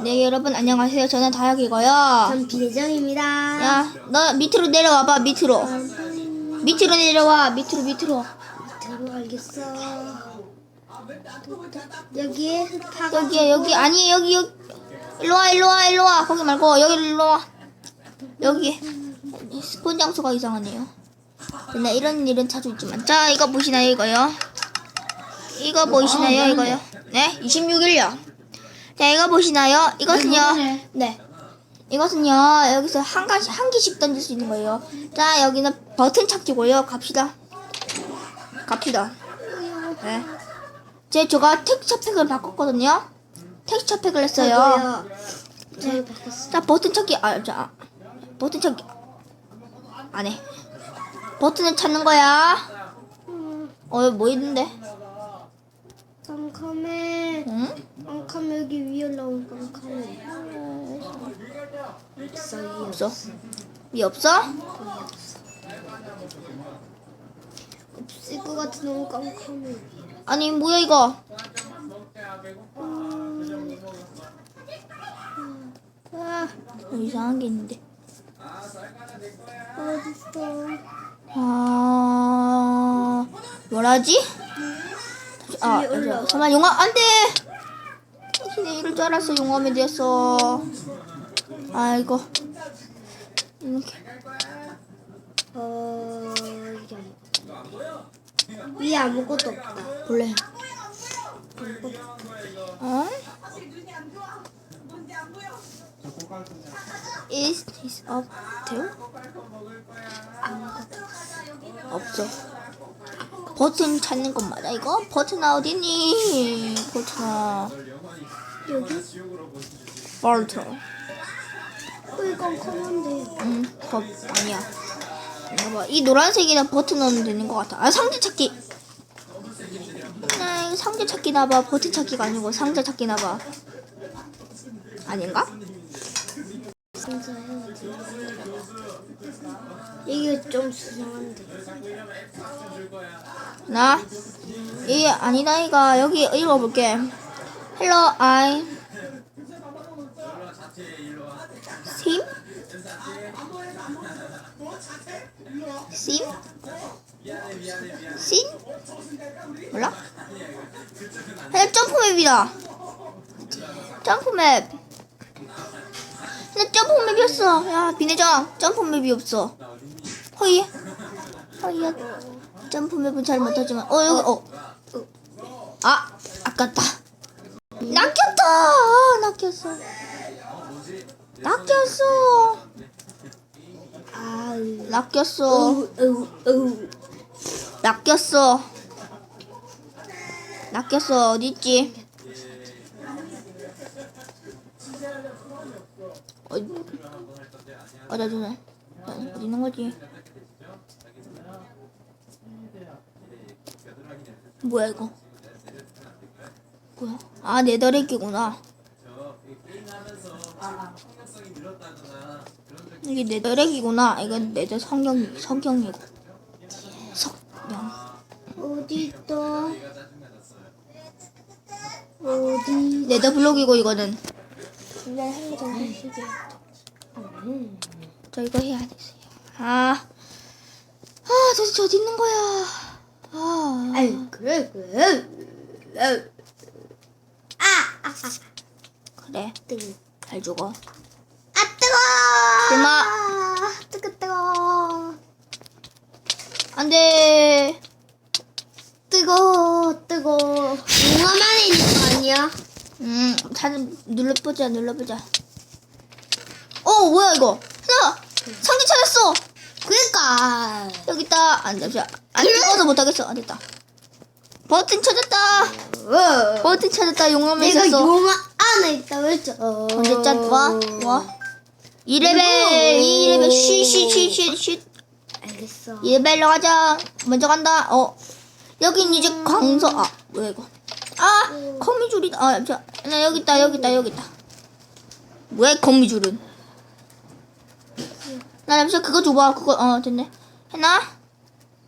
네 여러분 안녕하세요. 저는 다혁이고요. 전 비정입니다. 야, 너 밑으로 내려와봐 밑으로. 밑으로 내려와 밑으로 밑으로. 들어 알겠어. 여기에 흙파가 여기 여기 아니 여기 여기 일로 와 일로 와 일로 와 거기 말고 여기 일로 와. 여기 스폰 장소가 이상하네요. 근데 이런 일은 자주 있지만 자 이거 보시나요 이거요? 이거 보이시나요 이거요? 네 26일요. 자 이거 보시나요? 이것은요. 네. 이것은요 여기서 한 가지 한 개씩 던질 수 있는 거예요. 자 여기는 버튼 찾기고요. 갑시다. 갑시다. 네. 제 제가 텍스처 팩을 바꿨거든요. 텍스처 팩을 했어요. 저도요. 저도 바꿨어. 자 버튼 찾기 아 자 버튼 찾기 안 해. 버튼을 찾는 거야. 어 뭐 있는데? 깜깜해. 응? 깜깜해 여기 위에 올라온 깜깜해. 없어 위 없어. 위 없어? 없을 것 같은 너무 깜깜해. 아니 뭐야 이거? 아 어, 이상한 게 있는데. 어딨어? 아 뭐라지? 아 위에 올라와. 맞아. 잠깐 용암 안 돼. 이럴 줄 알았어 용암에 대해서. 아이고 이렇게 어 이게 아무것도 위에 아무것도 없다. 볼래? 어? Is this up there? 없어. 버튼 찾는 건 맞아 이거? 버튼 어디니? 버튼아. 여기? 버튼. 여기 깜깜한데. 응, 버 아니야. 이거 봐. 이 노란색이나 버튼 넣으면 되는 것 같아. 아 상자 찾기. 아, 이거 상자 찾기 나봐. 버튼 찾기가 아니고 상자 찾기 나봐. 아닌가? 이게 좀 수상한데. 나? 이 아니다 이가 여기 읽어볼게. Hello, I. 심? 심? 신? 몰라? 해 점프맵이다. 점프맵. 근데 점프맵이었어. 야 비내장 점프맵이 없어. 허이. 허이야. 점프맵은 잘 못하지만 어 여기 어. 아 아깝다. 낚였다. 낚였어. 낚였어. 아, 낚였어. 낚였어. 낚였어. 어디 있지? 어디? 어디 어디 어디 있는 거지? 뭐야 이거? 뭐야? 아 네더렉이구나. 이게 네더렉이구나. 이건 네더 성경 성경이고. 성경. 어디 있다? 어디? 네더 블록이고 이거는. 근데 한장 시계. 저 이거 해야 되세요. 아, 아 도대체 어디 있는 거야? 아, 아이 그래 그래. 아우. 아, 아, 아, 그래. 뜨거. 잘 죽어. 아 뜨거. 엄마. 뜨거 뜨거. 안돼. 뜨거 뜨거. 용암 안에 있는 거 아니야? 음, 다들 눌러보자, 눌러보자. 어, 뭐야 이거? 하나, 상자 찾았어. 그러니까. 여기 있다. 안 잠시만. 안 뜨거워서 못하겠어. 안 됐다. 버튼 찾았다. 어. 버튼 찾았다. 용암에 내가 있었어. 용암 안에 있다고 했죠. 언제 짠? 와, 와. 2레벨, 2레벨, 쉬, 쉬, 쉬, 쉬, 쉬. 알겠어. 2레벨로 가자. 먼저 간다. 어. 여긴 이제 강서, 아, 뭐야 이거. 아, 거미줄이다. 아, 자, 나 여기 있다, 여기 있다, 여기 있다. 뭐야, 거미줄은. 나 잠시만 그거 줘봐. 그거, 어, 됐네. 해나?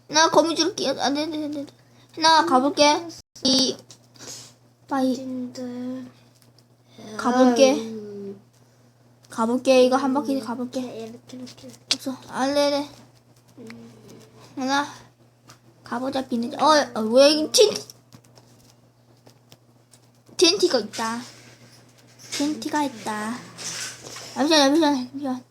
나 거미줄 끼, 안 돼, 안 돼, 안 돼. 해나, 가볼게. 이, 빠이, 진들. 가볼게. 가볼게. 이거 한 바퀴 가볼게. 이렇게 이렇게. 없어. 안돼네. 하나. 가보자 비는 어왜 여기 틴 TNT가 있다. TNT가 있다. 잠시만 잠시만 잠시만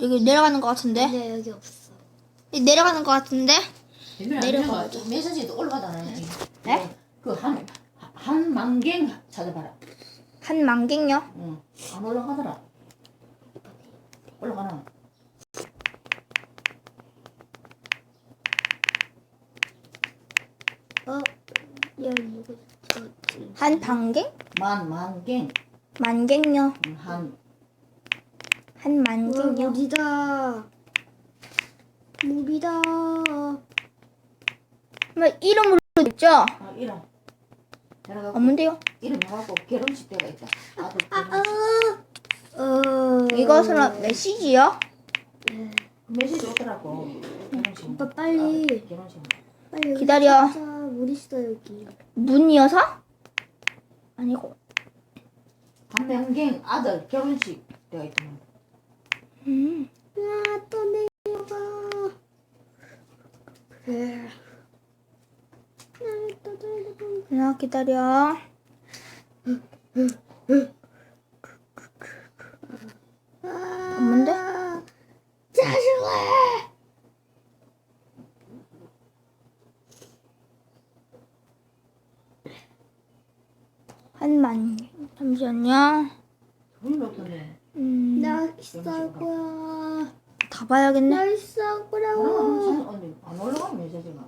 여기 내려가는 것 같은데 근데 여기 없어. 여기 내려가는 것 같은데 내려가 내려가야죠. 메시지도 올라가잖아. 네? 그한 한 만갱 찾아봐라. 한 만갱요 응. 안 올라가더라. 올라가나? 어? 있지? 한 반갱 만 만갱. 만갱요 응, 한 한와 만갱요 물이다. 물이다. 뭐 이름으로 있죠 아, 이름. 내려가고 없는데요 이름 해갖고 결혼식 때가 있다. 아들 아, 결혼식. 어. 이것은 메시지요 네. 그 메시지 오더라고. 결혼식. 오빠 빨리. 결혼식. 빨리 여기 기다려. 물 있어 여기. 문이어서 아니고 한 명갱 아들 결혼식 때가 있다. 음 아또 내려가. 그래. 나또 내려가. 하나 기다려 없는데 자식아. 한만 잠시만요 돈이 없던데. 음다 나 있을 거야. 봐야겠네. 나 있을 거라고. 한 언니 안 올라가면 메시지가.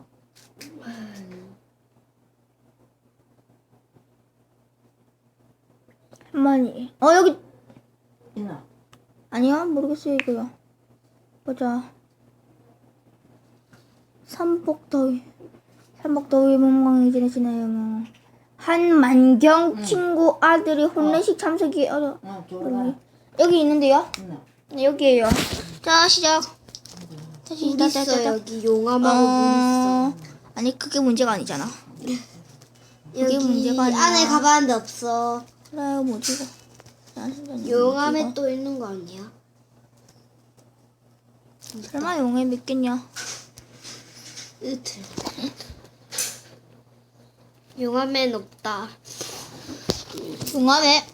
한만이 어 여기. 있나? 아니요 모르겠어요 이거요 보자. 삼복더위. 삼복더위 몸광이 지내시나요? 뭐 한만경 응. 친구 아들이 혼례식 참석이 어려 응, 저기 여기 있는데요? 네, 여기에요 자 시작 다시 물 있어. 여기 용암하고 물 있어. 아니 그게 문제가 아니잖아 그게 여기 문제가 아니야. 안에 가봤는데 없어. 그래 뭐지 용암에. 또 있는 거 아니야? 설마 용암 믿겠냐. 용암엔 없다. 용암에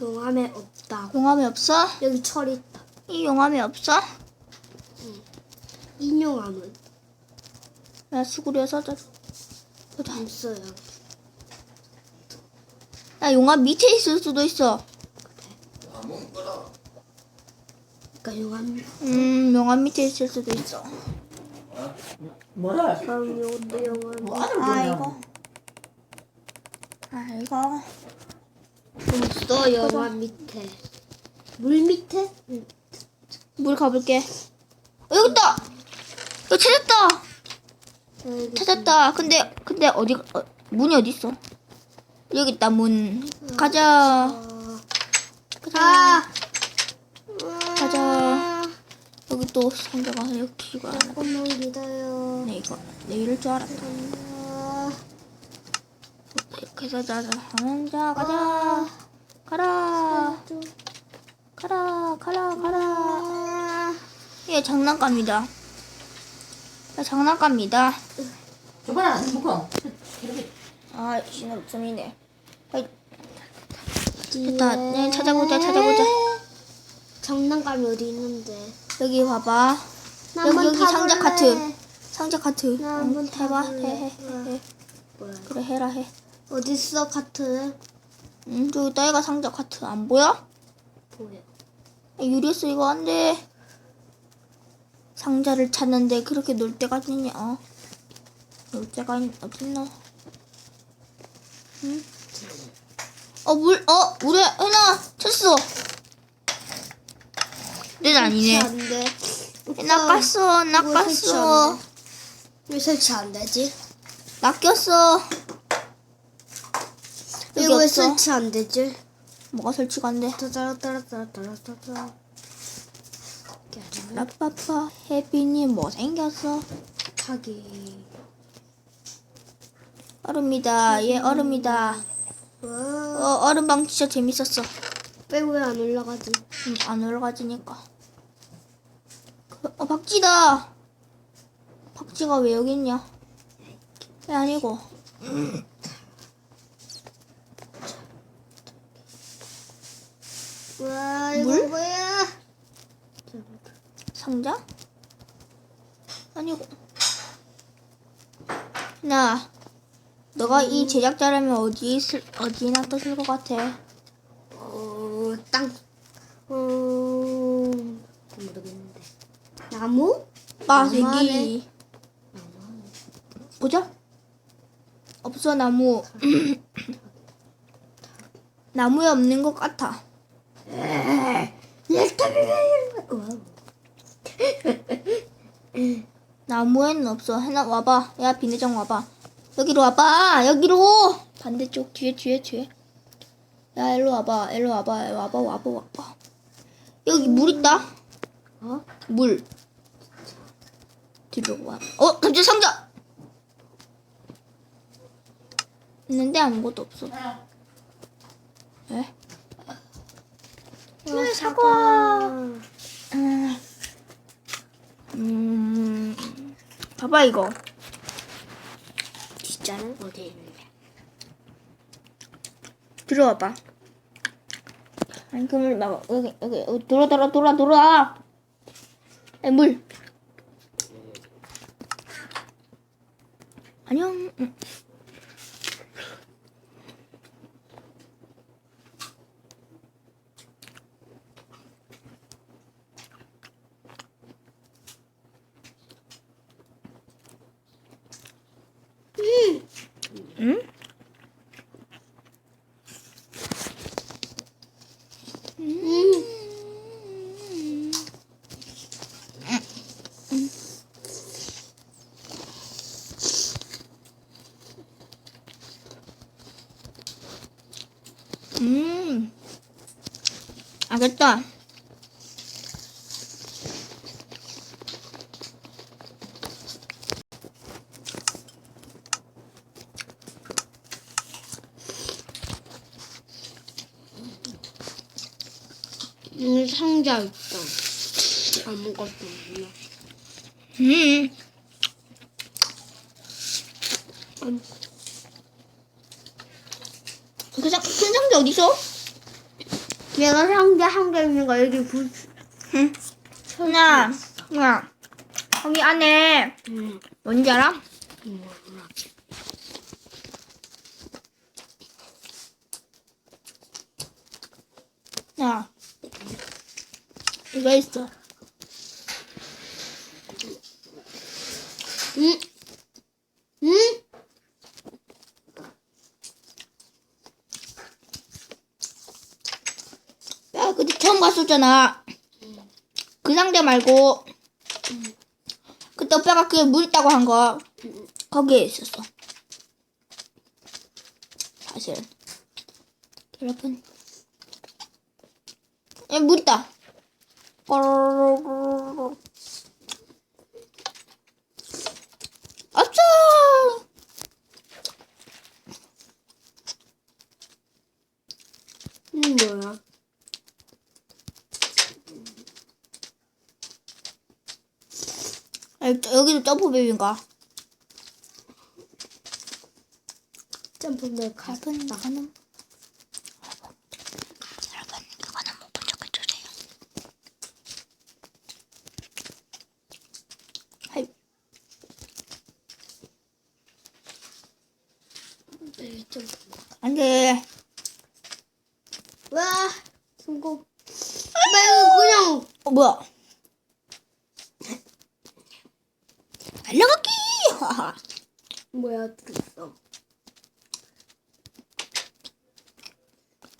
용암에 없 다. 용암에 없어? 여기 철 있다. 이 용암에 없어? 인용암은 야 수구려서 자 보자 없어요. 야 용암 밑에 있을 수도 있어 그러니까 용암. 음 용암 밑에 있을 수도 있어 뭐라? 그럼 요것도 용암. 뭐 아들 아 뭐냐? 이거 아 이거 없어 용암 밑에. 물 밑에? 응. 물 가볼게. 어, 여기 있다! 너 찾았다! 여기 찾았다. 근데 근데 어디 어, 문이 어디 있어? 여기 있다 문. 가자. 어, 가자. 가자. 여기 또 상자가 하나 조금만 기다려. 네 이거. 내 이럴 줄 알았다. 아, 이렇게 해서 자자 하면 자 가자 가라 좀. 가라 가라 가라 아, 이게 장난감이다 야, 장난감이다 저봐라, 무거. 이렇게 아 신호품이네 아이, 뒤에. 됐다 네 찾아보자 찾아보자 장난감이 어디 있는데? 여기 봐봐 나 여기 여기 상자. 카트 상자 카트 나 응, 한번 해봐. 해 해 해, 해. 뭐야? 그래 해라 해 어디 있어 카트? 응, 저기 따위가 상자 카트 안 보여? 보여. 유리스 이거 안 돼. 상자를 찾는데 그렇게 놀 때가 있냐? 어? 놀 때가 있, 어딨나? 응? 어, 물, 어, 물에 하나 찾았어. 내 아니네. 안 돼. 낚았어, 이거 설치 안 낚았어. 돼. 왜 설치 안 되지? 낚였어. 이거 왜 없어. 설치 안 되지? 뭐가 설치가 안 돼? 따라따라따라따라따라. 라빠빠, 혜빈이 뭐 생겼어? 타기. 얼음이다. 얘 얼음이다. 와. 어, 얼음방 진짜 재밌었어. 빼고 왜 안 올라가지? 음, 안 올라가지니까. 그, 어, 박쥐다. 박쥐가 왜 여기 있냐? 왜 아니고. 와 이거 물? 뭐야? 상자? 아니고. 나, 너가 이 제작자라면 어디 있을, 어디에 놔뒀을 것 같아? 어 땅. 어 모르겠는데. 나무? 저기. 보자. 없어, 나무. 나무에 없는 것 같아. 나무에는 없어. 하나 와봐. 야, 비내장 와봐. 여기로 와봐. 여기로. 반대쪽 뒤에 뒤에 뒤에. 야, 일로 와봐. 일로 와봐. 와봐. 와봐. 와봐. 여기 물 있다. 어? 물. 뒤로 와. 어, 갑자기 상자. 있는데 아무것도 없어. 에? 어, 사과. 음. 음. 봐봐 이거. 진짜는 어디 있는데? 들어와봐. 아니 그물 막 여기 여기 여기 돌아 돌아 돌아 돌아. 에, 물. 안녕. 응. 응? 음. 알겠다. 음 상자 있다. 아무것도 없나? 음. 음. 그 상, 큰 상자 어디서? 내가 상자 한 개 있는 거 여기 부. 응. 나, 야, 거기 안에 응. 뭔지 알아? 야, 이거 있어. 응? 응? 야, 봤었잖아. 그 상자 말고, 그때 오빠가 그게 물 있다고 한 거, 거기에 있었어. 사실. 여러분. 야, 물 있다르. 없어! 응 뭐야? 아, 여기도 점프맵인가? 점프맨 가. 여러분, 이거는, 쳤어.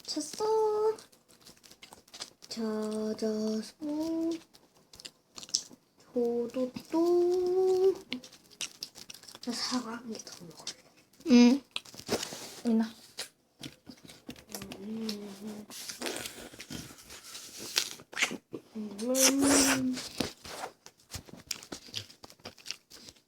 쳤어. 찾아서 저도 또나 사과 한 개 더 먹을래. 응. 이나. 음. 음.